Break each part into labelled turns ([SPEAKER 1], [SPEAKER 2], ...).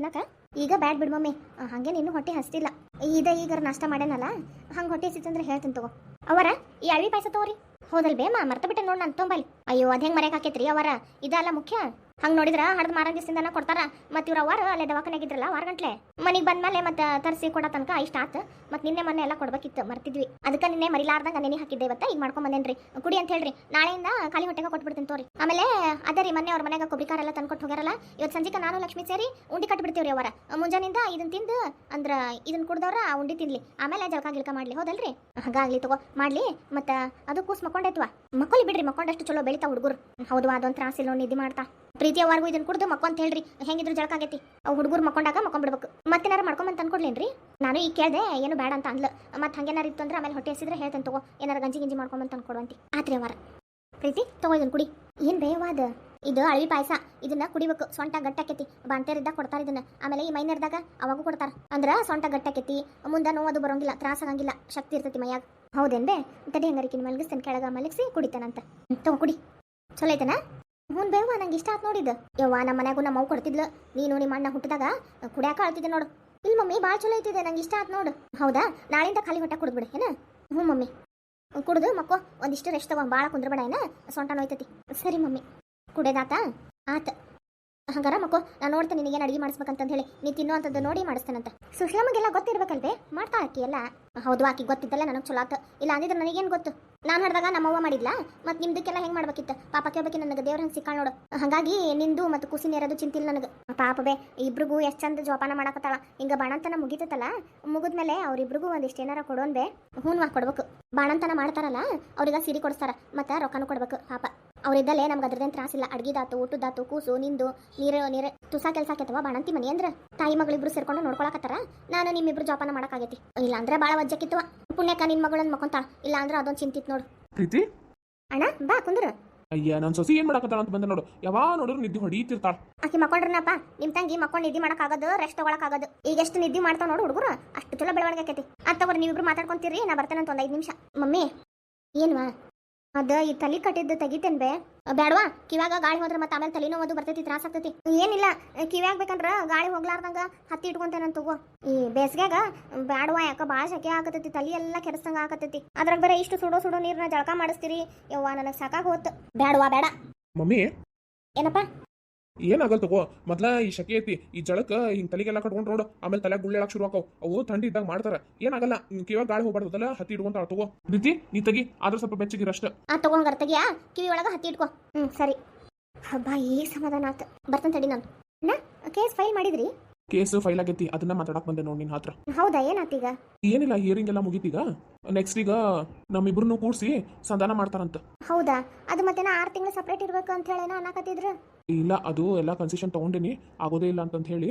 [SPEAKER 1] ತಿನ್ನಕ? ಈಗ ಬ್ಯಾಡ್ ಬಿಡ್ ಮಮ್ಮಿ. ಹಂಗೆ ನೀನು ಹೊಟ್ಟೆ ಹಸ್ತಿಲ್ಲ. ಇದ ಈಗ ನಾಷ್ಟ ಮಾಡ್ಯಾನಲ್ಲ, ಹಂಗೆ ಹೊಟ್ಟೆ ಹಸಿತಂದ್ರೆ ಹೇಳ್ತೀನಿ ತಗೋ. ಅವರ, ಈ ಅಳವಿ ಪಾಯಸ ತಗೋರಿ. ಹೌದಲ್ ಬೇಮ ಮರ್ತ ಬಿಟ್ಟೆ ನೋಡಿ ನಾನು ತೊಂಬಲ್ಲಿ. ಅಯ್ಯೋ ಅದ್ ಹೆಂಗ್ ಮರೆಯಕ್ಕೆ ಹಾಕೈತ್ರಿ ಅವರ? ಇದಲ್ಲ ಮುಖ್ಯ? ಹಂಗ್ ನೋಡಿದ್ರ ಹಡ್ದು ಮಾರ ದಿವಸದಿಂದನ ಕೊಡ್ತಾರ. ಮತ್ ಇವ್ರ ವಾರ ಅಲ್ಲೇ ದವಾಖಾನೆಗಿದ್ರಲ್ಲ ವಾರ ಗಂಟ್ಲೆ. ಮನಿಗ್ ಬಂದ್ಮೇಲೆ ಮತ್ತೆ ತರಿಸಿ ಕೊಡೋ ತನಕ ಇಷ್ಟ ಆತ. ಮತ್ತು ನಿನ್ನೆ ಮೊನ್ನೆ ಎಲ್ಲ ಕೊಡ್ಬೇಕಿತ್ತು, ಮರ್ತಿದ್ವಿ. ಅದಕ್ಕೆ ನಿನ್ನೆ ಮರಿಲಾರ್ದಂಗ ನೆನೆ ಹಾಕಿದ್ದೆ ಇವತ್ತು ಈಗ ಮಾಡ್ಕೊಂಡ್ ಬಂದೇನ್ರಿ. ಕುಡಿ ಅಂತ ಹೇಳ್ರಿ, ನಾಳೆಯಿಂದ ಖಾಲಿ ಹೊಟ್ಟೆಗೆ ಕೊಟ್ಬಿಡ್ತೀನಿ ತೋರಿ. ಆಮೇಲೆ ಅದೇ ರೀ ಮೊನ್ನೆ ಅವ್ರ ಮನೆಗೆ ಎಲ್ಲ ತಂದ್ಕೊಟ್ಟು ಹೋಗ್ಯಾರಲ್ಲ ಇವತ್ತು ಸಂಜಿಕ ನಾನು ಲಕ್ಷ್ಮಿ ಸೇರಿ ಉಂಡಿ ಕಟ್ಬಿಡ್ತೀವ್ರಿ ಅವರ ಮುಂಜಾನಿಂದ ಇದನ್ನ ತಿಂದು ಅಂದ್ರೆ ಇದನ್ನ ಕುಡ್ದವ್ರ ಉಂಡಿ ತಿನ್ಲಿ. ಆಮೇಲೆ ಜಲಕ ಗಿಲ್ಕ ಮಾಡ್ಲಿ, ಹೌದಲ್ರಿ? ಹಾಗಾಗ್ಲಿ ತಗೋ, ಮಾಡ್ಲಿ. ಮತ್ತೆ ಅದು ಕೂಸ್ ಮಕ್ಕೊಂಡೈತ್ವಾ ಮಕ್ಕಳು ಬಿಡ್ರಿ, ಮಕ್ಕೊಂಡಷ್ಟು ಚಲೋ ಬೆಳಿತಾ ಹುಡುಗರು. ಹೌದು, ಅದೊಂದು ತ್ರಾಸಿಲ್ಲ ಇದು ಮಾಡ್ತಾ. ಪ್ರೀತಿಯವರೆಗೂ ಇದನ್ನ ಕುಡ್ದು ಮಕ್ಕೊಂತ ಹೇಳ್ರಿ, ಹೆಂಗಿದ್ರು ಜಳಕ ಆಗೈತಿ. ಅವ್ ಹುಡುಗರು ಮಕ್ಕೊಂಡಾಗ ಮಕ್ಕೊಂಡ್ಬಿಡ್ಬೇಕು ಮತ್ತೇನಾರು ಮಾಡ್ಕೊಂಬಂತ ಅನ್ಕೊಡ್ಲೇನ್ರಿ ನಾನು ಈ ಕೇಳ್ದೆ, ಏನು ಬೇಡ ಅಂತ ಅಂದ್ಲು. ಮತ್ತೆ ಹಂಗೇನಾರ ಇತ್ತು ಅಂದ್ರೆ ಆಮೇಲೆ ಹೊಟ್ಟೆ ಹಸಿದ್ರೆ ಹೇಳ್ತಾನೆ ತಗೋ, ಏನಾರ ಗಂಜಿ ಗಿಂಜಿ ಮಾಡ್ಕೊಂಬಂತ ಅನ್ಕೊಡುವಂತಿ ಆತ್ರಿ ವಾರ ಪ್ರೀತಿ, ತಗೋ ಇದನ್ನ ಕುಡಿ. ಏನ್ ಬೇಯವಾದ ಇದು ಅಳಿ ಪಾಯಸ. ಇದನ್ನ ಕುಡಿಬೇಕು. ಸೊಂಟ ಗಟ್ಟಾಕೈತಿ. ಬಾಂತೇರಿದ್ದಾಗ ಕೊಡ್ತಾರ ಇದನ್ನ. ಆಮೇಲೆ ಈ ಮೈನರ್ದಾಗ ಅವಾಗೂ ಕೊಡ್ತಾರ. ಅಂದ್ರ ಸೊಂಟ ಗಟ್ಟಾಕೈತಿ. ಮುಂದೆ ನೋವು ಅದು ಬರೋಂಗಿಲ್ಲ, ತ್ರಾಸ ಆಗಂಗಿಲ್ಲ. ಶಕ್ತಿ ಇರ್ತೈತಿ ಮೈಯಾಗ. ಹೌದೇನ್ ಬೇ ತಡಿ ಹಂಗಾರಿಕಿನ ಮಲಗಿಸ್ತೇನೆ. ಕೆಳಗ ಮಲಗಿಸಿ ಕುಡಿತಾನಂತ. ತಗೋ ಕುಡಿ. ಚಲೋ ಐತನ? ಹ್ಞೂ ಬೇವ ನಂಗೆ ಇಷ್ಟ ಆತ್ ನೋಡಿದ್ದು ಯವ್ವ ನಮ್ಮ ಮನ್ಯಾಗೂ ನಮ್ಮ ಅವ್ವ ಕೊಡ್ತಿದ್ಲು. ನೀನು ನಿಮ್ಮ ಅಣ್ಣ ಹುಟ್ಟಿದಾಗ ಕುಡಿಯಾಕ ಅಳ್ತಿದ್ದೆ ನೋಡು. ಇಲ್ಲಿ ಮಮ್ಮಿ ಭಾಳ ಚಲೋ ಐತಿದೆ, ನಂಗೆ ಇಷ್ಟ ಆತ್ ನೋಡು. ಹೌದಾ? ನಾಳೆಯಿಂದ ಖಾಲಿ ಹೊಟ್ಟೆ ಕುಡಿದ್ಬಿಡು ಏನ? ಹ್ಞೂ ಮಮ್ಮಿ. ಕುಡಿದು, ಮಕ್ಕೋ, ಒಂದಿಷ್ಟು ರೆಸ್ಟ್ ತಗೋ. ಭಾಳ ಕುಂದ್ರಬೇಡ, ಏನ? ಸೊಂಟ ನೋಯ್ತತಿ. ಸರಿ ಮಮ್ಮಿ. ಕುಡಿಯೋದಾತ ಆತ. ಹಂಗಾರ ಮಕ್ಕೋ ನಾನು ನೋಡ್ತೇನೆ ನಿನಗೇನು ಅಡಿಗೆ ಮಾಡಿಸ್ಬೇಕಂತ ಹೇಳಿ. ನೀ ತಿನ್ನುವಂಥದ್ದು ನೋಡಿ ಮಾಡಿಸ್ತೇನಂತ. ಸುಶ್ಲಮ್ಗೆಲ್ಲ ಗೊತ್ತಿರ್ಬೇಕಲ್ವೇ? ಮಾಡ್ತಾ ಆಕಿ ಎಲ್ಲ. ಹೌದು, ಆಕಿ ಗೊತ್ತಿದ್ದಲ್ಲ ನನಗೆ ಚಲೋ ಆತ. ಇಲ್ಲ ಅಂದಿದ್ರೆ ನನಗೇನು ಗೊತ್ತು? ನಾನು ಹಡ್ದಾಗ ನಮ್ಮವ್ವ ಮಾಡಿಲ್ಲ ಮತ್ತು ನಿಮ್ದಕ್ಕೆಲ್ಲ ಹೆಂಗೆ ಮಾಡ್ಬೇಕಿತ್ತು? ಪಾಪ ಕೇಳ್ಬೇಕು ನನಗೆ, ದೇವ್ರ ಹಂಗೆ ಸಿಕ್ಕಾಳ ನೋಡು. ಹಾಗಾಗಿ ನಿಂದು ಮತ್ತು ಕುಸಿನ ಇರೋದು ಚಿಂತಿಲ್ಲ ನನಗೆ. ಪಾಪ ಬೇ, ಇಬ್ರಿಗೂ ಎಷ್ಟು ಚಂದ ಜೋಪಾನ ಮಾಡಕತ್ತಾಳ. ಹಿಂಗೆ ಬಾಣಂತನ ಮುಗಿತೈತಲ್ಲ ಮುಗಿದ್ಮೇಲೆ ಅವ್ರಿಬ್ರಿಗೂ ಒಂದಿಷ್ಟು ಏನಾರ ಕೊಡೋನ್ ಬೇ. ಹ್ಞೂ ಕೊಡ್ಬೇಕು. ಬಾಣಂತನ ಮಾಡ್ತಾರಲ್ಲ, ಅವ್ರಿಗೆ ಸಿರಿ ಕೊಡಿಸ್ತಾರ, ಮತ್ತು ರೊಕ್ಕನೂ ಕೊಡ್ಬೇಕು, ಪಾಪ. ಅವ್ರಿದ್ದಲ್ಲೇ ನಮ್ಗೆ ಅದ್ರದ್ದೇನು ತ್ರಾಸಿಲ್ಲ ಅಡ್ಗಿದಾತು ಊಟದಾತು ಕೂಸು ನಿಂದು ನೀರು ನೀರು ತುಸ ಕೆಲಸ ಆಕೈತವ ಬಾಣಂತಿ ಮನೆ ಅಂದ್ರೆ. ತಾಯಿ ಮಗಳಿಬ್ರು ಸೇರ್ಕೊಂಡು ನೋಡ್ಕೊಳಕತ್ತಾರ. ನಾನು ನಿಮ್ಮಿಬ್ರು ಜೋಪಾನ ಮಾಡೋಕ್ಕಾಗೈತಿ. ಇಲ್ಲ ಅಂದ್ರೆ ಭಾಳ ವಜ್ಜಕ್ಕಿತ್ತವ ಪುಣ್ಯಕ್ಕ ನಿನ್ ಮಗಳನ್ನ ಮಕ್ಕೊಂತಾಳ. ಇಲ್ಲ ಅಂದ್ರೆ ಅದೊಂದು ಚಿಂತಿತ್ ನೋಡು.
[SPEAKER 2] ಪ್ರೀತಿ?
[SPEAKER 1] ಅಣ್ಣ ಬಾ ಕುಂದ್ರ.
[SPEAKER 2] ಅಯ್ಯ ನನ್ನ ಸೊಸಿ ಏನ್ ಮಾಡಕತ್ತಾಳ ಅಂತ ಬಂದೆ ನೋಡು. ಯಾವಾಗ ನೋಡಿದ್ರು ನಿದ್ದೆ ಹೊಡೀತಿರ್ತಾಳ.
[SPEAKER 1] ಆಕಿ ಮಕ್ಕೊಂಡ್ರನಪ್ಪ ನಿಮ್ ತಂಗಿ ಮಕ್ಕೊಂಡು ನಿದ್ದೆ ಮಾಡಕ್ಕಾಗದು ರೆಸ್ಟ್ ತಗೊಳಕ್ಕಾಗದು. ಈಗ ಎಷ್ಟು ನಿದ್ದೆ ಮಾಡ್ತಾವ ನೋಡು ಹುಡುಗರು. ಅಷ್ಟು ಚಲೋ ಬೆಳವಣಿಗೆ ಆಕೈತಿ. ಅಂತ ತಗೋರಿ ನೀವಿಬ್ರು ಮಾತಾಡ್ಕೊಂತೀರಿ ನಾ ಬರ್ತೇನೆ ಅಂತ ಒಂದು ಐದು ನಿಮಿಷ. ಮಮ್ಮಿ. ಏನ್ವಾ? ಅದ ಈ ತಲಿ ಕಟ್ಟಿದ್ದು ತೆಗಿತೇನ್ ಬೇ. ಬೇಡವಾ ಕಿವ್ಯಾಗ ಗಾಳಿ ಹೋದ್ರೆ ಮತ್ತೆ ಆಮೇಲೆ ತಲೆನೋವು ಅದು ಬರ್ತೈತಿ ತ್ರಾಸ ಆಗ್ತೈತಿ. ಏನಿಲ್ಲ ಕಿವ್ಯಾಗ ಬೇಕಂದ್ರ ಗಾಳಿ ಹೋಗ್ಲಾರ್ದಂಗ ಹತ್ತಿ ಇಟ್ಕೊಂತೇನೆ ತಗೋ. ಈ ಬೇಸಿಗ್ಯಾಗ ಬೇಡವಾ ಯಾಕ ಭಾಳ ಶಕೆ ಆಗತೈತಿ ತಲಿ ಎಲ್ಲ ಕೆರಸಂಗ ಆಗತೈತಿ. ಅದ್ರಾಗ ಬೇರೆ ಇಷ್ಟು ಸುಡೋ ಸುಡೋ ನೀರ್ನ ಜಳಕ ಮಾಡಿಸ್ತೀರಿ ಯವ್ವ ನನಗೆ ಸಾಕಾಗ ಹೋತ್. ಬೇಡವಾ ಬೇಡ
[SPEAKER 2] ಮಮ್ಮಿ?
[SPEAKER 1] ಏನಪ್ಪ?
[SPEAKER 2] ಏನಾಗಲ್ ತಗೋ? ಮೊದ್ಲ ಈ ಶಕೆ ಐತಿ, ಈ ಜಳಕ ಹಿಂಗ್ ತಲೆಗೆಲ್ಲ ಕಟ್ಕೊಂಡು ನೋಡು, ಆಮೇಲೆ ತಲೆ ಗುಳ್ಳೆ ಶುರು ಆಕವ್ ಅವು. ಥಂಡಿ ಇದ್ದಾಗ ಮಾಡ್ತಾರ. ಏನಾಗಲ್ಲ ಕಿವಾಗ ಗಾಳಿ ಹೋಗ್ಬಾರ್ದಲ್ಲ ಹತ್ತಿ ಇಟ್ಕೊಂತ ತಗೋ. ಪ್ರೀತಿ, ನೀ ತಗಿ, ಆದ್ರೂ ಸ್ವಲ್ಪ ಬೆಚ್ಚಗಿರಷ್ಟ
[SPEAKER 1] ಆ ತಗೊಂಡ್ ತಗಿಯಾ? ಕಿವಿ ಒಳಗ ಹತ್ತಿ ಇಟ್ಕೋ. ಹ್ಮ್, ಸರಿ. ಹಬ್ಬ ಏ ಸಮಾಧಾನ ಆತ? ಬರ್ತೇನೆ ತಡಿ ನಾನು. ಕೇಸ್ ಫೈಲ್ ಮಾಡಿದ್ರಿ?
[SPEAKER 2] ಕೇಸ್ ಫೈಲ್ ಆಗೈತಿ ಅದನ್ನ ಮಾತಾಡಕ್ ಬಂದೆ ನೋಡಿ ನಿನ್ ಹತ್ರ.
[SPEAKER 1] ಹೌದಾ ಏನಾತೀಗ
[SPEAKER 2] ಏನಿಲ್ಲ ಹಿಯರಿಂಗ್ ಎಲ್ಲ ಮುಗೀತೀಗ ನೆಕ್ಸ್ಟ್ ಈಗ ನಮ್ಮಿಬ್ರನ್ನು ಕೂಡ್ಸಿ ಸಂಧಾನ ಮಾಡ್ತಾರಂತ.
[SPEAKER 1] ಹೌದಾ? ಅದು ಮತ್ತೆ ನಾ ಆರು ತಿಂಗಳು ಸಪ್ರೇಟ್ ಇರ್ಬೇಕು ಅಂತ ಹೇಳಿ ಅನ್ನಕತ್ತಿದ್ರು?
[SPEAKER 2] ಇಲ್ಲ ಅದು ಎಲ್ಲ ಕನ್ಸೆಷನ್ ತಗೊಂಡಿನಿ ಆಗೋದೇ ಇಲ್ಲ ಅಂತಂತ ಹೇಳಿ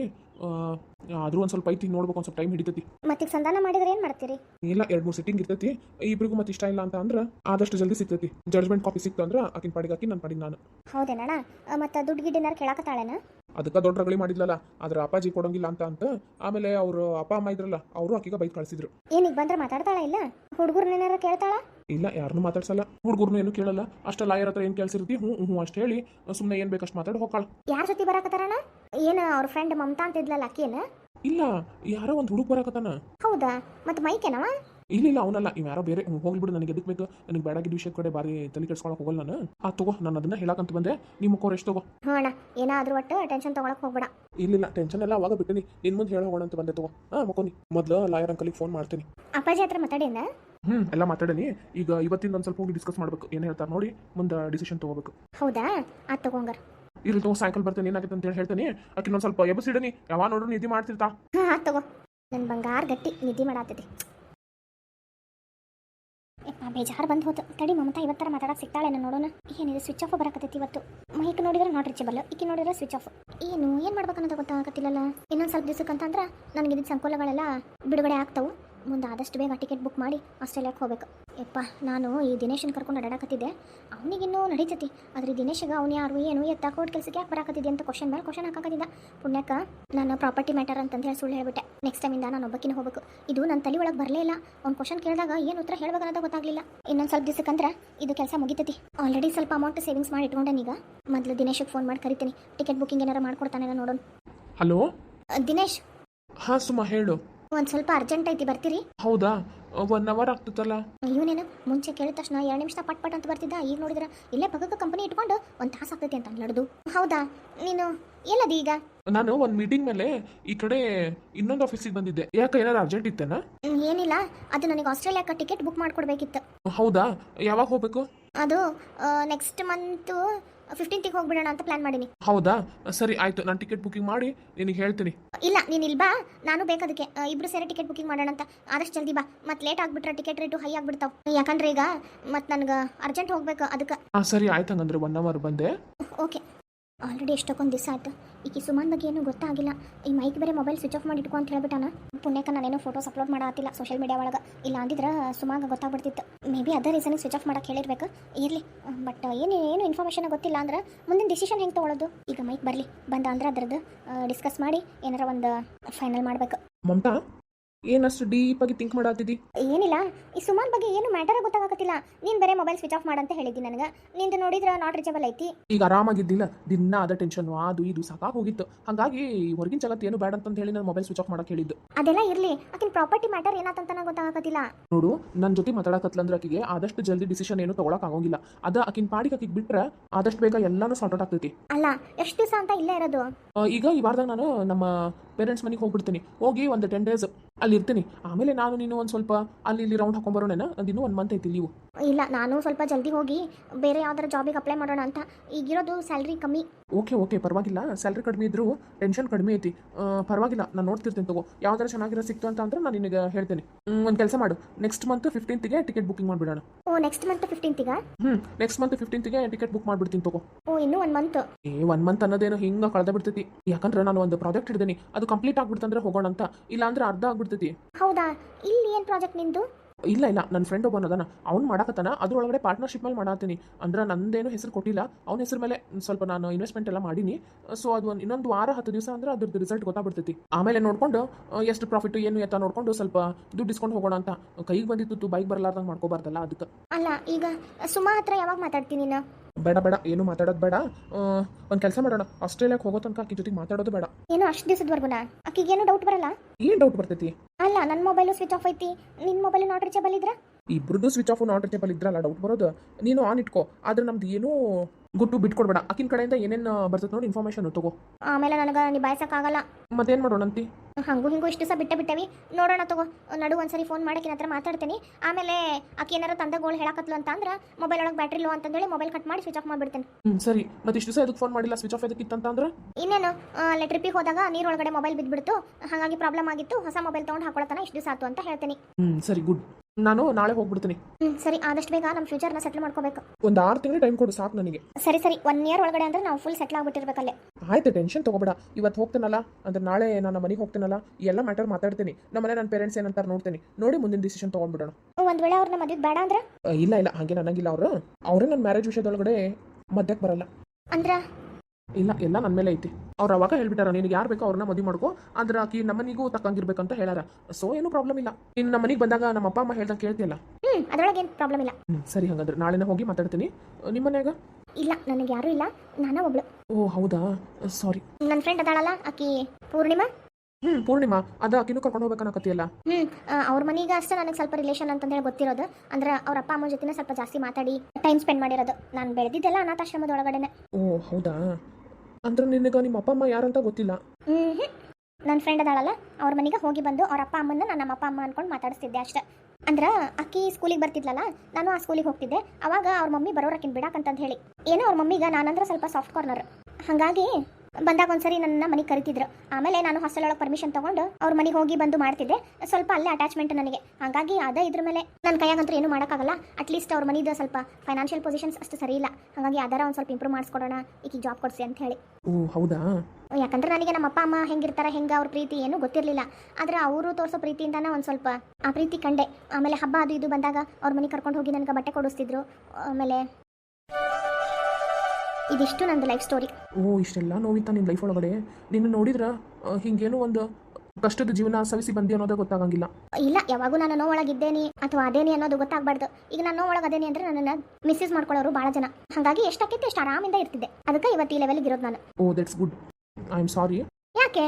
[SPEAKER 2] ಆದ್ರೂ ಒಂದ್ ಸ್ವಲ್ಪ ಐತಿ ನೋಡ್ಬೇಕು ಒಂದ್ ಸ್ವಲ್ಪ ಟೈಮ್ ಹಿಡಿತೈತಿ.
[SPEAKER 1] ಮತ್ತೆ ಸಂಧಾನ ಮಾಡಿದ್ರೆ ಏನ್ ಮಾಡ್ತೀರಿ?
[SPEAKER 2] ಇಲ್ಲ ಎರಡ್ ಮೂರು ಸಿಟ್ಟಿಂಗ್ ಇರ್ತೈತಿ. ಇಬ್ರಿಗೂ ಮತ್ತೆ ಇಷ್ಟ ಇಲ್ಲ ಅಂತ ಅಂದ್ರ ಆದಷ್ಟು ಜಲ್ದಿ ಸಿಗ್ತೈತಿ. ಜಡ್ಜ್ಮೆಂಟ್ ಕಾಪಿ ಸಿಕ್ತು ಅಂದ್ರ ಆಕಿನ ಪಾಡಿಗೆ ಆಕಿ ನನ್ನ ಪಾಡಿಗೆ ನಾನು.
[SPEAKER 1] ಹೌದೇನಣ್ಣ? ಮತ್ತೆ ದುಡ್ಡು ಗಿಡ್ಡಿನಾರು ಕೇಳಾಕತ್ತಾಳೇನ?
[SPEAKER 2] ಅದಕ್ಕೆ ದೊಡ್ಡ ರಗಳಿ ಮಾಡಿದ್ಲಲ್ಲ ಆದ್ರೆ ಅಪ್ಪಾಜಿ ಕೊಡಂಗಿಲ್ಲ ಅಂತ ಅಂತ ಆಮೇಲೆ ಅವ್ರ ಅಪ್ಪ ಅಮ್ಮ ಇದ್ರಲ್ಲ ಅವರು ಆಕಿಗೆ ಬೈಕ್ ಕಳಿಸಿದ್ರು.
[SPEAKER 1] ಏನಿಗ್ ಬಂದ್ರೆ ಮಾತಾಡ್ತಾಳ ಇಲ್ಲ? ಹುಡುಗರ್ನೇನಾರ ಕೇಳ್ತಾಳ?
[SPEAKER 2] ಇಲ್ಲ ಯಾರನ್ನೂ ಮಾತಾಡ್ಸಲ್ಲ. ಹುಡುಗರ್ನು ಏನು ಕೇಳಲ್ಲ. ಅಷ್ಟ ಲಾಯರ್ ಹತ್ರ ಏನು ಕೇಳಿಸಿರ್ತಿ? ಹ್ಞೂ ಹ್ಞೂ ಅಷ್ಟು ಹೇಳಿ ಸುಮ್ಮನೆ ಏನು ಬೇಕಷ್ಟು ಮಾತಾಡಿ ಹೋಗಾಳ
[SPEAKER 1] ಯಾರ ಜೊತೆ ಬರಾಕತ್ತಾರಣ ಏನ ಅವ್ರ ಫ್ರೆಂಡ್ ಮಮತಾ ಅಂತ ಇದ್ಲಲ್ಲ ಅಕ್ಕೇನ
[SPEAKER 2] ಇಲ್ಲ ಯಾರೋ ಒಂದು ಹುಡುಗ ಬರಾಕತ್ತಾನ.
[SPEAKER 1] ಹೌದಾ? ಮತ್ತೆ ಮೈಕೇನವ
[SPEAKER 2] ಇಲ್ಲ ಇಲ್ಲ ಅವನಲ್ಲ ಇವ್ ಯಾರೋ ಬೇರೆ ಹೋಗ್ಬಿಡು ನನಗೆ ಎದಕ್ಕೆ ಬೇಕು? ನನಗೆ ಬೇಡಾಗಿದ್ದ ವಿಷಯ ಕಡೆ ಬಾರಿ ತಲೆ ಕೆಡ್ಸ್ಕೊಳಕ್ ಹೋಗಲ್ಲ ನಾನು. ಆ ತಗೋ ನಾನು ಅದನ್ನ ಹೇಳಕಂತ ಬಂದೆ. ನಿಮ್ಮ ಕೋರ್ ಎಷ್ಟು ತಗೋ?
[SPEAKER 1] ಹಾ ಅಣ್ಣ ಏನಾದ್ರೂ ಒಟ್ಟು ಟೆನ್ಷನ್ ತಗೊಳಕ್ ಹೋಗ್ಬೇಡ.
[SPEAKER 2] ಇಲ್ಲಿಲ್ಲ ಟೆನ್ಷನ್ ಎಲ್ಲ ಅವಾಗ ಬಿಟ್ಟಿನಿ. ನಿನ್ ಮುಂದೆ ಹೇಳ ಹೋಗೋಣ ಅಂತ ಬಂದೆ ತಗೋ. ಹಾ ಮಕ್ಕೋನಿ ಮೊದ್ಲು ಲಾಯರ್ ಅಂಕಲಿಗೆ ಫೋನ್ ಮಾಡ್ತೀನಿ.
[SPEAKER 1] ಅಪ್ಪಾಜಿ ಹತ್ರ ಮಾತಾಡಿನ
[SPEAKER 2] ಹ್ಮ್ ಎಲ್ಲ ಮಾತಾಡೀನಿ. ಈಗ ಇವತ್ತಿಂದ ಒಂದ್ ಸ್ವಲ್ಪ ಹೋಗಿ ಡಿಸ್ಕಸ್ ಮಾಡ್ಬೇಕು. ಏನ್ ಹೇಳ್ತಾರೆ ನೋಡಿ ಮುಂದೆ ಡಿಸಿಷನ್ ತಗೋಬೇಕು.
[SPEAKER 1] ಹೌದಾ? ಆತ್ ತಗೊಂಗಾರ
[SPEAKER 2] ಇಲ್ಲಿ ತಗೋ ಸಾಯಂಕಾಲ ಬರ್ತೇನೆ ಏನಾಗುತ್ತೆ ಅಂತ ಹೇಳಿ ಹೇಳ್ತೀನಿ. ಆಕಿನ ಒಂದು ಸ್ವಲ್ಪ ಎಬ್ಬಸಿಡನಿ. ಯಾವ ನೋಡ್ರು ನಿಧಿ ಮಾಡ್ತಿರ್ತಾ?
[SPEAKER 1] ಹಾ ಆತ್ ತಗೋ. ನನ್ ಬಂಗಾರ ಗಟ್ಟಿ ನಿಧಿ ಮಾಡಾತೈತಿ. ಯಪ್ಪ ಬೇಜಾರು ಬಂದು ಹೋತು. ತಡಿ ಮಮತಾ ಇವತ್ತರ ಮಾತಾಡಕ್ಕೆ ಸಿಗ್ತಾಳೆ ನೋಡೋಣ. ಏನಿದೆ ಸ್ವಿಚ್ ಆಫ್ ಬರಕತ್ತೈತಿ ಇವತ್ತು. ಮೈಕ್ ನೋಡಿದ್ರೆ ನಾಟ್ ರೀಚಬಲ್ ಈಕಿ ನೋಡಿದ್ರೆ ಸ್ವಿಚ್ ಆಫ್ ಏನು ಏನು ಮಾಡ್ಬೇಕನ್ನೋದು ಗೊತ್ತಾಗತ್ತಿಲ್ಲಲ್ಲ ಇನ್ನೊಂದು ಸ್ವಲ್ಪ ದಿವಸಕ್ಕಂತಂದ್ರೆ ನನಗೆ ಇದ್ದಿದ್ದ ಸಂಕುಲಗಳೆಲ್ಲ ಬಿಡುಗಡೆ ಆಗ್ತಾವು. ಮುಂದೆ ಆದಷ್ಟು ಬೇಗ ಟಿಕೆಟ್ ಬುಕ್ ಮಾಡಿ ಆಸ್ಟ್ರೇಲಿಯಾಕ್ಕೆ ಹೋಗ್ಬೇಕು. ಯಪ್ಪ ನಾನು ಈ ದಿನೇಶನ್ ಕರ್ಕೊಂಡು ಅಡಾಡಕತ್ತಿದ್ದೆ ಅವನಿಗಿನ್ನೂ ನಡೀತೈತಿ. ಆದ್ರೆ ದಿನೇಶಗ ಅವ್ನು ಯಾರು ಏನು ಎತ್ತ ಕೋರ್ಟ್ ಕೆಲಸಕ್ಕೆ ಯಾಕೆ ಬರಾಕತ್ತಿದ್ದೆ ಅಂತ ಕ್ವಶನ್ ಮೇಲೆ ಕ್ವಶನ್ ಹಾಕಕತ್ತಿದ್ದ. ಪುಣ್ಯಕ್ಕ ನನ್ನ ಪ್ರಾಪರ್ಟಿ ಮ್ಯಾಟರ್ ಅಂತಂದು ಹೇಳಿ ಸುಳ್ಳು ಹೇಳ್ಬಿಟ್ಟೆ. ನೆಕ್ಸ್ಟ್ ಟೈಮಿಂದ ನಾನು ಒಬ್ಬಕ್ಕಿನ ಹೋಗಬೇಕು. ಇದು ನನ್ನ ತಲೆ ಒಳಗೆ ಬರಲೇ ಇಲ್ಲ. ಅವ್ನು ಕ್ವಶನ್ ಕೇಳಿದಾಗ ಏನು ಉತ್ತರ ಹೇಳ್ಬೇಕನ್ನೋದು ಗೊತ್ತಾಗಲಿಲ್ಲ. ಇನ್ನೊಂದು ಸ್ವಲ್ಪ ದಿವಸಕ್ಕಂದ್ರೆ ಇದು ಕೆಲಸ ಮುಗಿತೈತಿ. ಆಲ್ರೆಡಿ ಸ್ವಲ್ಪ ಅಮೌಂಟ್ ಸೇವಿಂಗ್ಸ್ ಮಾಡಿ ಇಟ್ಕೊಂಡೇನೀಗ ಮೊದಲು ದಿನೇಶಕ್ಕೆ ಫೋನ್ ಮಾಡಿ ಕರಿತೀನಿ. ಟಿಕೆಟ್ ಬುಕ್ಕಿಂಗ್ ಏನಾರು ಮಾಡ್ಕೊಡ್ತಾನೆ ನೋಡೋಣ.
[SPEAKER 2] ಹಲೋ
[SPEAKER 1] ದಿನೇಶ್.
[SPEAKER 2] ಹಾ ಸುಮ್ಮ ಹೇಳು.
[SPEAKER 1] ಒಂದು ಸ್ವಲ್ಪ ಅರ್ಜೆಂಟ್ ಐತಿ ಬರ್ತೀರಿ?
[SPEAKER 2] ಹೌದಾ? ಒನ್ ಅವರ್ ಆಗ್ತದಲ್ಲ?
[SPEAKER 1] ಇವನೇನು ಮುಂಚೆ ಕೇಳಿದ ತಕ್ಷಣ ಎರಡು ನಿಮಿಷ ಪಟ್ ಪಟ್ ಅಂತ ಬರ್ತಿದ್ದ ಈಗ ನೋಡಿದ್ರೆ ಇಲ್ಲೇ ಪಕ್ಕಕ್ಕೆ ಕಂಪನಿ ಇಟ್ಕೊಂಡು ಒಂದು ತಾಸು ಆಗ್ತೈತಿ ಅಂತ ಅನ್ಲಡ್ದು ಹೌದಾ? ನೀನು ಎಲ್ಲದಿ ಈಗ?
[SPEAKER 2] ನಾನು ಒಂದು ಮೀಟಿಂಗ್ ಮೇಲೆ ಈ ಕಡೆ ಇನ್ನೊಂದು ಆಫೀಸಿಗೆ ಬಂದಿದ್ದೆ. ಯಾಕೆ ಏನಾದ್ರು ಅರ್ಜೆಂಟ್ ಇತ್ತೇನ?
[SPEAKER 1] ಏನಿಲ್ಲ. ಅದು ನನಗೆ ಆಸ್ಟ್ರೇಲಿಯಾಕ್ಕೆ ಟಿಕೆಟ್ ಬುಕ್ ಮಾಡ್ಕೊಡ್ಬೇಕಿತ್ತು.
[SPEAKER 2] ಹೌದಾ? ಯಾವಾಗ ಹೋಗ್ಬೇಕು?
[SPEAKER 1] ಅದು ನೆಕ್ಸ್ಟ್ ಮಂತು ಫಿಫ್ಟೀನ್ತಿಗೆ ಹೋಗ್ಬಿಡೋಣ ಅಂತ ಪ್ಲಾನ್ ಮಾಡೀನಿ.
[SPEAKER 2] ಹೌದಾ? ಸರಿ ಆಯ್ತು. ನಾನು ಟಿಕೆಟ್ ಬುಕಿಂಗ್ ಮಾಡಿ ನಿನಗೆ ಹೇಳ್ತೀನಿ.
[SPEAKER 1] ಇಲ್ಲ ನೀನು ಇಲ್ಲಿ ಬಾ. ನಾನು ಬೇಕದಕ್ಕೆ ಅದಕ್ಕೆ ಇಬ್ರು ಸೇರಿ ಟಿಕೆಟ್ ಬುಕಿಂಗ್ ಮಾಡೋಣ ಅಂತ. ಆದಷ್ಟು ಜಲ್ದಿ ಬಾ. ಮತ್ತೆ ಲೇಟ್ ಆಗ್ಬಿಟ್ರೆ ಟಿಕೆಟ್ ರೇಟು ಹೈ ಆಗ್ಬಿಡ್ತಾವ. ಯಾಕಂದ್ರೆ ಈಗ ಮತ್ತೆ ನನಗೆ ಅರ್ಜೆಂಟ್ ಹೋಗ್ಬೇಕು ಅದಕ್ಕೆ.
[SPEAKER 2] ಹಾಂ ಸರಿ. ಆಯ್ತು ಹಂಗಂದ್ರೆ ಒನ್ ಅವರ್ ಬಂದೆ.
[SPEAKER 1] ಓಕೆ. ಆಲ್ರೆಡಿ ಎಷ್ಟೊಂದು ದಿವಸ ಆಯ್ತು. ಈಗ ಸುಮಾನ್ ಬಗ್ಗೆ ಏನೂ ಗೊತ್ತಾಗಿಲ್ಲ. ಈ ಮೈಕ್ ಬೇರೆ ಮೊಬೈಲ್ ಸ್ವಿಚ್ ಆಫ್ ಮಾಡಿ ಇಟ್ಕೊಂತ ಅಂತ ಹೇಳ್ಬಿಟ್ಟಾನ. ಪುಣ್ಯಕ್ಕೆ ನಾನೇನು ಫೋಟೋಸ್ ಅಪ್ಲೋಡ್ ಮಾಡಾತಿಲ್ಲ ಸೋಷಿಯಲ್ ಮೀಡಿಯಾ ಒಳಗೆ. ಇಲ್ಲ ಅಂದಿದ್ರೆ ಸುಮಾಗ ಗೊತ್ತಾಗ್ಬಿಡ್ತಿತ್ತು. ಮೇ ಬಿ ಅದೇ ರೀಸನಿಗೆ ಸ್ವಿಚ್ ಆಫ್ ಮಾಡಕ್ಕೆ ಹೇಳಿರ್ಬೇಕು. ಇರಲಿ. ಬಟ್ ಏನು ಏನು ಇನ್ಫಾರ್ಮೇಷನ್ ಗೊತ್ತಿಲ್ಲ ಅಂದ್ರೆ ಮುಂದಿನ ಡಿಸಿಷನ್ ಹೆಂಗೆ ತೊಗೊಳೋದು? ಈಗ ಮೈಕ್ ಬರಲಿ. ಬಂದ ಅಂದ್ರೆ ಅದ್ರದ್ದು ಡಿಸ್ಕಸ್ ಮಾಡಿ ಏನಾರ ಒಂದು ಫೈನಲ್ ಮಾಡಬೇಕು.
[SPEAKER 2] ಮಮತಾ? ಏನಷ್ಟು ಡೀಪ್ ಆಗಿ ಥಿಂಕ್ ಮಾಡತ್ತಿದ್ದಿ
[SPEAKER 1] ಏನಿಲ್ಲ ಈ ಸುಮಾನ್ ಬಗ್ಗೆ ಏನು ಮ್ಯಾಟರ್ ಗೊತ್ತಾಗಕತ್ತಿಲ್ಲ. ನೀನು ಬೇರೆ ಮೊಬೈಲ್ ಸ್ವಿಚ್ ಆಫ್ ಮಾಡಂತ ಹೇಳಿದ್ದಿ ನನಗೆ. ನಿಂದು ನೋಡಿದ್ರ ನಾಟ್ ರೀಚಬಲ್ ಐತಿ.
[SPEAKER 2] ಈಗ ಆರಾಮಾಗಿದ್ದಿಲ್ಲ ದಿನ ಅದ ಟೆನ್ಷನ್ ಅದು ಇದು ಸಾಕಾಗಿ ಹೋಗಿತ್ತು. ಹಾಗಾಗಿ ಹೊರಗಿನ ಜಗತ್ತು ಏನು ಬೇಡ ಅಂತ ಹೇಳಿ ನಾನು ಮೊಬೈಲ್ ಸ್ವಿಚ್ ಆಫ್ ಮಾಡಕ್ಕೆ ಹೇಳಿದ್ದು.
[SPEAKER 1] ಅದೆಲ್ಲ ಇರ್ಲಿ ಆಕಿನ ಪ್ರಾಪರ್ಟಿ ಮ್ಯಾಟರ್ ಏನಾತಂತ ನಂಗೆ ಗೊತ್ತಾಗಕತ್ತಿಲ್ಲ.
[SPEAKER 2] ನೋಡು ನನ್ನ ಜೊತೆ ಮಾತಾಡಕತ್ಲಂದ್ರೆ ಆಕಿಗೆ ಆದಷ್ಟು ಜಲ್ದಿ ಡಿಸಿಷನ್ ಏನು ತಗೊಳಕ್ ಆಗೋಂಗಿಲ್ಲ. ಅದ ಆಕಿನ ಪಾಡಿಗೆ ಆಕಿಗೆ ಬಿಟ್ರೆ ಆದಷ್ಟು ಬೇಗ ಎಲ್ಲಾನು ಸಾರ್ಟ್ ಔಟ್ ಆಗ್ತೈತಿ.
[SPEAKER 1] ಅಲ್ಲ ಎಷ್ಟು ದಿವಸ ಅಂತ ಇಲ್ಲೇ ಇರೋದು?
[SPEAKER 2] ಆ, ಈಗ ಈ ವಾರದಾಗ ನಾನು ನಮ್ಮ ಪೇರೆಂಟ್ಸ್ ಮನೆಗೆ ಹೋಗ್ಬಿಡ್ತೀನಿ. ಹೋಗಿ ಒಂದು ಟೆನ್ ಡೇಸ್ ಅಲ್ಲಿ ಇರ್ತೀನಿ ಆಮೇಲೆ ನಾನು ನೀನು ಒಂದು ಸ್ವಲ್ಪ ಅಲ್ಲಿ ಇಲ್ಲಿ ರೌಂಡ್ ಹಾಕೊಂಬರೋಣ ನಂದು ಇನ್ನೂ ಒಂದು ಮಂತ್ ಐತಿ ಲೀವು
[SPEAKER 1] ಇಲ್ಲ ನಾನು ಸ್ವಲ್ಪ ಜಲ್ದಿ ಹೋಗಿ ಬೇರೆ ಯಾವ್ದಾರ ಜಾಬಿಗೆ ಅಪ್ಲೈ ಮಾಡೋಣ ಅಂತ. ಈಗಿರೋದು ಸ್ಯಾಲ್ರಿ ಕಮ್ಮಿ.
[SPEAKER 2] ಓಕೆ ಓಕೆ ಪರವಾಗಿಲ್ಲ. ಸ್ಯಾಲ್ರಿ ಕಡಿಮೆ ಇದ್ರು ಟೆನ್ಷನ್ ಕಡಿಮೆ ಐತಿ. ಪರವಾಗಿಲ್ಲ ನಾನು ನೋಡ್ತಿರ್ತೀನಿ ತಗೋ. ಯಾವ್ದಾರ ಚೆನ್ನಾಗಿರೋ ಸಿಕ್ತು ಅಂತ ಅಂದ್ರೆ ನಾನು ನಿನಗೆ ಹೇಳ್ತೇನೆ. ಒಂದು ಕೆಲಸ ಮಾಡು. ನೆಕ್ಸ್ಟ್ ಮಂತ್ ಫಿಫ್ಟೀನ್ತ್ಗೆ ಟಿಕೆಟ್ ಬುಕಿಂಗ್ ಮಾಡಿಬಿಡೋಣ.
[SPEAKER 1] ಓ ನೆಕ್ಸ್ಟ್ ಮಂತ್ ಫಿಫ್ಟೀನ್ತ್ಗೆ
[SPEAKER 2] ಹ್ಞೂ ನೆಕ್ಸ್ಟ್ ಮಂತ್ ಫಿಫ್ಟೀನ್ತ್ಗೆ ಟಿಕೆಟ್ ಬುಕ್ ಮಾಡಿಬಿಡ್ತೀನಿ ತಗೋ.
[SPEAKER 1] ಓ ಇನ್ನೂ ಒಂದು ಮಂತ್
[SPEAKER 2] ಏ ಒನ್ ಮಂತ್ ಅನ್ನೋದೇನು ಹಿಂಗೆ ಕಳೆದ ಬಿಡ್ತೈತಿ. ಯಾಕಂದ್ರೆ ನಾನು ಒಂದು ಪ್ರಾಜೆಕ್ಟ್ ಹಿಡಿದೀನಿ. ಅದು ಕಂಪ್ಲೀಟ್ ಆಗ್ಬಿಡ್ತಂದ್ರೆ ಹೋಗೋಣ ಅಂತ ಇಲ್ಲ ಅಂದ್ರೆ ಅರ್ಧ ಆಗ್ಬಿಡ್ತೈತಿ.
[SPEAKER 1] ಹೌದಾ? ಇಲ್ಲಿ ಏನು ಪ್ರಾಜೆಕ್ಟ್ ನಿಂದು?
[SPEAKER 2] ಇಲ್ಲ ಇಲ್ಲ ನನ್ನ ಫ್ರೆಂಡ್ ಒಬ್ಬನ ಅದಾನ. ಅವ್ನು ಮಾಡಾಕತ್ತಾನ ಅದ್ರೊಳಗಡೆ ಪಾರ್ಟ್ನರ್ಶಿಪ್ ಮೇಲೆ ಮಾಡಾತೀನಿ. ಅಂದ್ರೆ ನಂದೇನು ಹೆಸರು ಕೊಟ್ಟಿಲ್ಲ. ಅವ್ನ ಹೆಸರು ಮೇಲೆ ಸ್ವಲ್ಪ ನಾನು ಇನ್ವೆಸ್ಟ್ಮೆಂಟ್ ಎಲ್ಲ ಮಾಡೀನಿ. ಸೊ ಅದು ಒಂದು ಇನ್ನೊಂದು ವಾರ ಹತ್ತು ದಿವಸ ಅಂದ್ರೆ ಅದ್ರದ್ದು ರಿಸಲ್ಟ್ ಗೊತ್ತಾಗ್ಬಿಡ್ತೈತಿ. ಆಮೇಲೆ ನೋಡ್ಕೊಂಡು ಎಷ್ಟು ಪ್ರಾಫಿಟ್ ಏನು ಎತ್ತ ನೋಡ್ಕೊಂಡು ಸ್ವಲ್ಪ ದುಡ್ಡು ಇಸ್ಕೊಂಡು ಹೋಗೋಣ ಅಂತ. ಕೈಗೆ ಬಂದಿತ್ತು ಬೈಕ್ ಬರಲಾರ್ದಂಗೆ ಮಾಡ್ಕೋಬಾರ್ದಲ್ಲ ಅದಕ್ಕೆ
[SPEAKER 1] ಅಲ್ಲ ಈಗ ಸುಮಾ ಹತ್ರ ಯಾವಾಗ ಮಾತಾಡ್ತೀನಿ
[SPEAKER 2] ಬೇಡ ಬೇಡ ಏನು ಮಾತಾಡೋದು ಬೇಡ. ಒಂದು ಕೆಲಸ ಮಾಡೋಣ. ಆಸ್ಟ್ರೇಲಿಯಾಕ್ಕೆ ಹೋಗೋ ತನಕ ಆಕಿ ಜೊತೆಗೆ ಮಾತಾಡೋದು ಬೇಡ.
[SPEAKER 1] ಏನು ಅಷ್ಟು ದಿವಸದವರೆಗೂ ಆಕಿಗೆ ಏನು ಡೌಟ್ ಬರಲ್ಲ?
[SPEAKER 2] ಏನು ಡೌಟ್ ಬರ್ತೈತಿ?
[SPEAKER 1] ಅಲ್ಲ ನನ್ನ ಮೊಬೈಲು ಸ್ವಿಚ್ ಆಫ್ ಐತಿ. ನಿನ್ನ ಮೊಬೈಲು ನಾಟ್ ರೀಚಬಲ್ ಇದ್ರ?
[SPEAKER 2] ಇಬ್ರದ್ದು ಸ್ವಿಚ್ ಆಫ್ ನಾಟ್ ರೀಚಬಲ್ ಇದ್ರಲ್ಲ ಡೌಟ್ ಬರೋದು. ನೀನು ಆನ್ ಇಟ್ಕೋ. ಆದ್ರೆ ನಮ್ದು ಏನೂ ಗುಟ್ಟು ಬಿಟ್ಕೊಡ್ಬೇಡ. ಆಕಿನ ಕಡೆಯಿಂದ ಏನೇನು ಬರ್ತದೆ ನೋಡಿ ಇನ್ಫಾರ್ಮೇಶನ್ ತಗೋ.
[SPEAKER 1] ಆಮೇಲೆ ನನಗೆ ನಿಭಾಯಿಸೋಕ್ಕಾಗಲ್ಲ.
[SPEAKER 2] ಮತ್ತೇನು ಮಾಡೋಣಂತಿ
[SPEAKER 1] ಹಂಗೂ ಹಿಂಗೂ ಇಷ್ಟು ದಿವಸ ಬಿಟ್ಟ ಬಿಟ್ಟವಿ. ನೋಡೋಣ ತಗೋ. ನಡು ಒಂದ್ಸರಿ ಫೋನ್ ಮಾಡಕ್ಕೆ ಹತ್ರ ಮಾತಾಡ್ತೀನಿ. ಆಮೇಲೆ ಆಕೆ ಏನಾರ ತಂದ ಹೇಳಕತ್ಲು ಅಂತ ಅಂದ್ರೆ ಮೊಬೈಲ್ ಒಳಗೆ ಬ್ಯಾಟ್ರಿ ಲೋ ಅಂತಂದೇಳಿ ಮೊಬೈಲ್ ಕಟ್ ಮಾಡಿ ಸ್ವಿಚ್ ಆಫ್ ಮಾಡಿಬಿಡ್ತೇನೆ.
[SPEAKER 2] ಹ್ಞೂ ಸರಿ. ಮತ್ತೆ ಇಷ್ಟು ಅದಕ್ಕೆ ಫೋನ್ ಮಾಡಿಲ್ಲ? ಸ್ವಿಚ್ ಆಫ್ ಅಂದ್ರೆ?
[SPEAKER 1] ಇನ್ನೇನು ಅಲ್ಲೇ ಟ್ರಿಪ್ಪಿಗೆ ಹೋದಾಗ ನೀರೊಳಗಡೆ ಮೊಬೈಲ್ ಬಿದ್ದುಬಿಡ್ತು ಹಾಗಾಗಿ ಪ್ರಾಬ್ಲಮ್ ಆಗಿತ್ತು. ಹೊಸ ಮೊಬೈಲ್ ತಗೊಂಡ್ ಹಾಕೊಳತನ ಇಷ್ಟು ದಿವಸ ಆತು ಅಂತ ಹೇಳ್ತೀನಿ.
[SPEAKER 2] ಹ್ಞೂ ಸರಿ ಗುಡ್ ನಾನು ನಾಳೆ ಹೋಗ್ಬಿಡ್ತೀನಿ.
[SPEAKER 1] ಹ್ಮ್ ಸರಿ ಆದಷ್ಟು ಬೇಗ ನಮ್ಮ ಫ್ಯೂಚರ್ನ ಸೆಟ್ಲ್ ಮಾಡ್ಕೋಬೇಕು.
[SPEAKER 2] ಒಂದು ಆರು ತಿಂಗಳು ಟೈಮ್ ಕೊಡು ಸಾಕು ನನಗೆ.
[SPEAKER 1] ಸರಿ ಸರಿ ಒನ್ ಇಯರ್ ಒಳಗಡೆ ಅಂದ್ರೆ ನಾವು ಫುಲ್ ಸೆಟ್ಲ್ ಆಗ್ಬಿಟ್ಟಿರ್ಬೇಕಲ್ಲೇ.
[SPEAKER 2] ಆಯ್ತು ಟೆನ್ಷನ್ ತಗೋಬೇಡ. ಇವತ್ತು ಹೋಗ್ತೀನಲ್ಲ ಅಂದ್ರೆ ನಾಳೆ ನನ್ನ ಮನೆಗೆ ಹೋಗ್ತೀನಲ್ಲ ಎಲ್ಲ ಮ್ಯಾಟರ್ ಮಾತಾಡ್ತೀನಿ. ನಮ್ಮ ಮನೆ ನನ್ನ ಪೇರೆಂಟ್ಸ್ ಏನಂತಾರೆ ನೋಡ್ತೀನಿ. ನೋಡಿ ಮುಂದಿನ ಡಿಸಿಷನ್ ತಗೊಂಡ್ಬಿಡೋಣ.
[SPEAKER 1] ಒಂದ್ ವೇಳೆ ಅವ್ರನ್ನ ಮದುವೆ ಬೇಡ ಅಂದ್ರೆ?
[SPEAKER 2] ಇಲ್ಲ ಇಲ್ಲ ಹಂಗೆ ನನಗಿಲ್ಲ ಅವರು. ಅವರೇ ನನ್ನ ಮ್ಯಾರೇಜ್ ವಿಷಯದೊಳಗಡೆ ಮಧ್ಯಕ್ಕೆ ಬರಲ್ಲ.
[SPEAKER 1] ಅಂದ್ರೆ?
[SPEAKER 2] ಇಲ್ಲ ಎಲ್ಲ ನನ್ನ ಮೇಲೆ ಐತಿ. ಅವ್ರು ಅವಾಗ ಹೇಳ್ಬಿಟ್ಟಾರ ನಿನಗೆ ಯಾರು ಬೇಕೋ ಅವ್ರನ್ನ ಮದುವೆ ಮಾಡ್ಕೋ. ಆದ್ರೆ ಆಕಿ ನಮ್ಮನಿಗೂ ತಕ್ಕಂಗಿರ್ಬೇಕಂತ ಹೇಳಾರ ಸೊ ಏನು ಪ್ರಾಬ್ಲಮ್ ಇಲ್ಲ. ಇನ್ನು ನಮ್ಮ ಮನೆಗೆ ಬಂದಾಗ ನಮ್ಮ ಅಪ್ಪ ಅಮ್ಮ ಹೇಳ್ದಂಗೆ ಕೇಳ್ತಿಲ್ಲ
[SPEAKER 1] ಹ್ಮ್ ಅದ್ರೊಳಗೆ ಏನು ಪ್ರಾಬ್ಲಮ್ ಇಲ್ಲ.
[SPEAKER 2] ಹ್ಞೂ ಸರಿ ಹಾಗಂದ್ರೆ ನಾಳೆನೇ ಹೋಗಿ ಮಾತಾಡ್ತೀನಿ. ನಿಮ್ಮ ಮನ್ಯಾಗ?
[SPEAKER 1] ಇಲ್ಲ ನನಗೆ ಯಾರೂ ಇಲ್ಲ. ನಾನು ಒಬ್ಳು.
[SPEAKER 2] ಓ ಹೌದಾ? ಸಾರಿ.
[SPEAKER 1] ನನ್ನ ಫ್ರೆಂಡ್ ಅದಾಳಲ್ಲ ಆಕಿ ಪೂರ್ಣಿಮಾ?
[SPEAKER 2] ಹ್ಮ್ ಪೂರ್ಣಿಮಾ. ಅದ ಆಕಿನೂ ಕರ್ಕೊಂಡು ಹೋಗ್ಬೇಕನ್ನಕತ್ತಿಯಲ್ಲ.
[SPEAKER 1] ಹ್ಮ್ ಅವ್ರ ಮನೆಗೆ ಅಷ್ಟೇ ನನಗೆ ಸ್ವಲ್ಪ ರಿಲೇಷನ್ ಅಂತಂದೇಳಿ ಗೊತ್ತಿರೋದು. ಅಂದ್ರೆ ಅವ್ರ ಅಪ್ಪ ಅಮ್ಮ ಜೊತೆ ಸ್ವಲ್ಪ ಜಾಸ್ತಿ ಮಾತಾಡಿ ಟೈಮ್ ಸ್ಪೆಂಡ್ ಮಾಡಿರೋದು. ನಾನು ಬೆಳೆದಿದ್ದೆಲ್ಲ ಅನಾಥಾಶ್ರಮದ ಒಳಗಡೆನೆ
[SPEAKER 2] ಓ ಹೌದಾ? ಅಂದ್ರೆ ನಿನಗ ನಿಮ್ಮ ಅಪ್ಪ, ಅಮ್ಮ ಯಾರಂತ ಗೊತ್ತಿಲ್ಲ?
[SPEAKER 1] ನನ್ನ ಫ್ರೆಂಡ್ ಅದಾಳಲ್ಲ, ಅವ್ರ ಮನೆಗೆ ಹೋಗಿ ಬಂದು ಅವ್ರ ಅಪ್ಪ ಅಮ್ಮನ ನಾನು ನಮ್ಮ ಅಪ್ಪ, ಅಮ್ಮ ಅನ್ಕೊಂಡು ಮಾತಾಡಿಸ್ತಿದ್ದೆ ಅಷ್ಟೇ. ಅಂದ್ರೆ ಅಕ್ಕಿ ಸ್ಕೂಲಿಗೆ ಬರ್ತಿದ್ಲಲ್ಲ, ನಾನು ಆ ಸ್ಕೂಲಿಗೆ ಹೋಗ್ತಿದ್ದೆ. ಅವಾಗ ಅವ್ರ ಮಮ್ಮಿ ಬರೋರಕ್ಕಿನ್ ಬಿಡಾಕಂತಂದು ಹೇಳಿ. ಏನೋ ಅವ್ರ ಮಮ್ಮಿಗೆ ನಾನಂದ್ರೆ ಸ್ವಲ್ಪ ಸಾಫ್ಟ್ ಕಾರ್ನರ್ ಹಾಗಾಗಿ ಬಂದಾಗ ಒಂದ್ಸರಿ ನನ್ನ ಮನೆಗೆ ಕರಿತಿದ್ರು. ಆಮೇಲೆ ನಾನು ಹಾಸ್ಟೆಲ್ ಒಳಗೆ ಪರ್ಮಿಷನ್ ತಗೊಂಡು ಅವ್ರ ಮನೆಗೆ ಹೋಗಿ ಬಂದು ಮಾಡ್ತಿದ್ದೆ. ಸ್ವಲ್ಪ ಅಲ್ಲೇ ಅಟ್ಯಾಚ್ಮೆಂಟ್ ನನಗೆ. ಹಾಗಾಗಿ ಅದೇ ಇದ್ರ ಮೇಲೆ ನನ್ನ ಕೈಯಾಗಂತೂ ಏನು ಮಾಡೋಕ್ಕಾಗಲ್ಲ. ಅಟ್ಲೀಸ್ಟ್ ಅವ್ರ ಮನೆದು ಸ್ವಲ್ಪ ಫೈನಾನ್ಷಿಯಲ್ ಪೊಸಿಷನ್ಸ್ ಅಷ್ಟು ಸರಿ ಇಲ್ಲ. ಹಾಗಾಗಿ ಅದರ ಒಂದು ಸ್ವಲ್ಪ ಇಂಪ್ರೂವ್ ಮಾಡಿಸ್ಕೊಡೋಣ ಈಗ ಜಾಬ್ ಕೊಡಿಸಿ ಅಂತ ಹೇಳಿ.
[SPEAKER 2] ಓ ಹೌದಾ?
[SPEAKER 1] ಯಾಕಂದ್ರೆ ನನಗೆ ನಮ್ಮ ಅಪ್ಪ ಅಮ್ಮ ಹೆಂಗಿರ್ತಾರ ಹೆಂಗ ಅವ್ರ ಪ್ರೀತಿ ಏನೂ ಗೊತ್ತಿರಲಿಲ್ಲ. ಆದ್ರೆ ಅವರು ತೋರಿಸೋ ಪ್ರೀತಿಯಿಂದನೇ ಒಂದ್ ಸ್ವಲ್ಪ ಆ ಪ್ರೀತಿ ಕಂಡೆ. ಆಮೇಲೆ ಹಬ್ಬ ಅದು ಇದು ಬಂದಾಗ ಅವ್ರ ಮನೆ ಕರ್ಕೊಂಡು ಹೋಗಿ ನನಗೆ ಬಟ್ಟೆ ಕೊಡಿಸ್ತಿದ್ರು. ಆಮೇಲೆ ಇದಿಷ್ಟು ನಂದು ಲೈಫ್ ಸ್ಟೋರಿ
[SPEAKER 2] ಓ ಇಷ್ಟೆಲ್ಲ ನೋವಿತ್ತ ನಿನ್ನ ಲೈಫ್ ಒಳಗಡೆ? ನಿನ್ನ ನೋಡಿದ್ರೆ ಹಿಂಗೇನು ಒಂದು ಕಷ್ಟದ ಜೀವನ ಸವಿಸಿ ಬಂದಿ ಅನ್ನೋದ ಗೊತ್ತಾಗಂಗಿಲ್ಲ.
[SPEAKER 1] ಇಲ್ಲ ಯಾವಾಗೂ ನಾನು ನೋವೊಳಗಿದ್ದೇನೆ ಅಥವಾ ಅದೇನಿ ಅನ್ನೋದು ಗೊತ್ತಾಗಬಾರ್ದು. ಈಗ ನಾನು ನೋವೊಳಗೆ ಅದೇನಿ ಅಂದ್ರೆ ನನ್ನ ಮಿಸ್ಯೂಸ್ ಮಾಡ್ಕೊಳ್ಳೋರು ಭಾಳ ಜನ. ಹಾಗಾಗಿ ಎಷ್ಟಕ್ಕೆ ಎಷ್ಟು ಆರಾಮಿಂದ ಇರ್ತಿದ್ದೆ. ಅದಕ್ಕೆ ಇವತ್ತು ಈ ಲೆವೆಲ್ಗೆ ಇರೋದು ನಾನು.
[SPEAKER 2] ಓ that's good I am sorry
[SPEAKER 1] ಯಾಕೆ?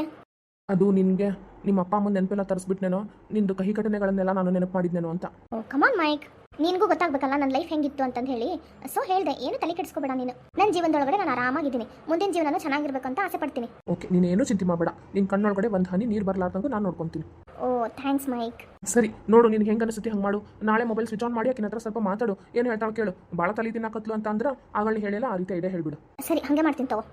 [SPEAKER 2] ಅದು ನಿನಗೆ ನಿಮ್ಮ ಅಪ್ಪ ಅಮ್ಮನ ನೆನಪೆಲ್ಲ ತರಿಸ್ಬಿಟ್ನೇನೋ? ನಿಂದು ಕಹಿ ಘಟನೆಗಳನ್ನೆಲ್ಲ ನಾನು ನೆನಪು ಮಾಡಿದ್ನೇನೋ ಅಂತ.
[SPEAKER 1] ಓ ಕಮಾನ್ ಮೈಕ್ ನಿನಗೂ ಗೊತ್ತಾಗ್ಬೇಕಲ್ಲ ನನ್ನ ಲೈಫ್ ಹೆಂಗಿತ್ತು ಅಂತಂದು ಹೇಳಿ. ಸೊ ಹೇಳ್ದೆ ಏನು ತಲೆ ಕೆಡಿಸ್ಕೋಬೇಡ ನೀನು. ನನ್ನ ಜೀವನದೊಳಗಡೆ ನಾನು ಆರಾಮಾಗಿದ್ದೀನಿ. ಮುಂದಿನ ಜೀವನನೂ ಚೆನ್ನಾಗಿರ್ಬೇಕು ಅಂತ ಆಸೆ ಪಡ್ತೀನಿ.
[SPEAKER 2] ಓಕೆ ನೀನು ಏನು ಚಿಂತೆ ಮಾಡಬೇಡ. ನಿನ್ನ ಕಣ್ಣೊಳಗಡೆ ಒಂದು ಹನಿ ನೀರು ಬರಲಾರ್ದಂಗೂ ನಾನು ನೋಡ್ಕೊಂತೀನಿ.
[SPEAKER 1] ಓ ಥ್ಯಾಂಕ್ಸ್ ಮೈಕ್
[SPEAKER 2] ಸರಿ ನೋಡು ನಿನ್ಗೆ ಹೆಂಗೆ ಅನಿಸುತ್ತೆ ಹಂಗೆ ಮಾಡು. ನಾಳೆ ಮೊಬೈಲ್ ಸ್ವಿಚ್ ಆನ್ ಮಾಡಿ ಆಕಿನ ಹತ್ರ ಸ್ವಲ್ಪ ಮಾತಾಡು. ಏನು ಹೇಳ್ತಾಳೆ ಕೇಳು. ಭಾಳ ತಲೆ ತಿನ್ನಾಕತ್ಲು ಅಂತ ಅಂದ್ರೆ ಆಗಲಿ ಹೇಳಿಲ್ಲ ಆ ರೀತಿ ಇದೆ ಹೇಳ್ಬಿಡು.
[SPEAKER 1] ಸರಿ ಹಂಗೆ ಮಾಡ್ತೀನಿ ತಗೋ.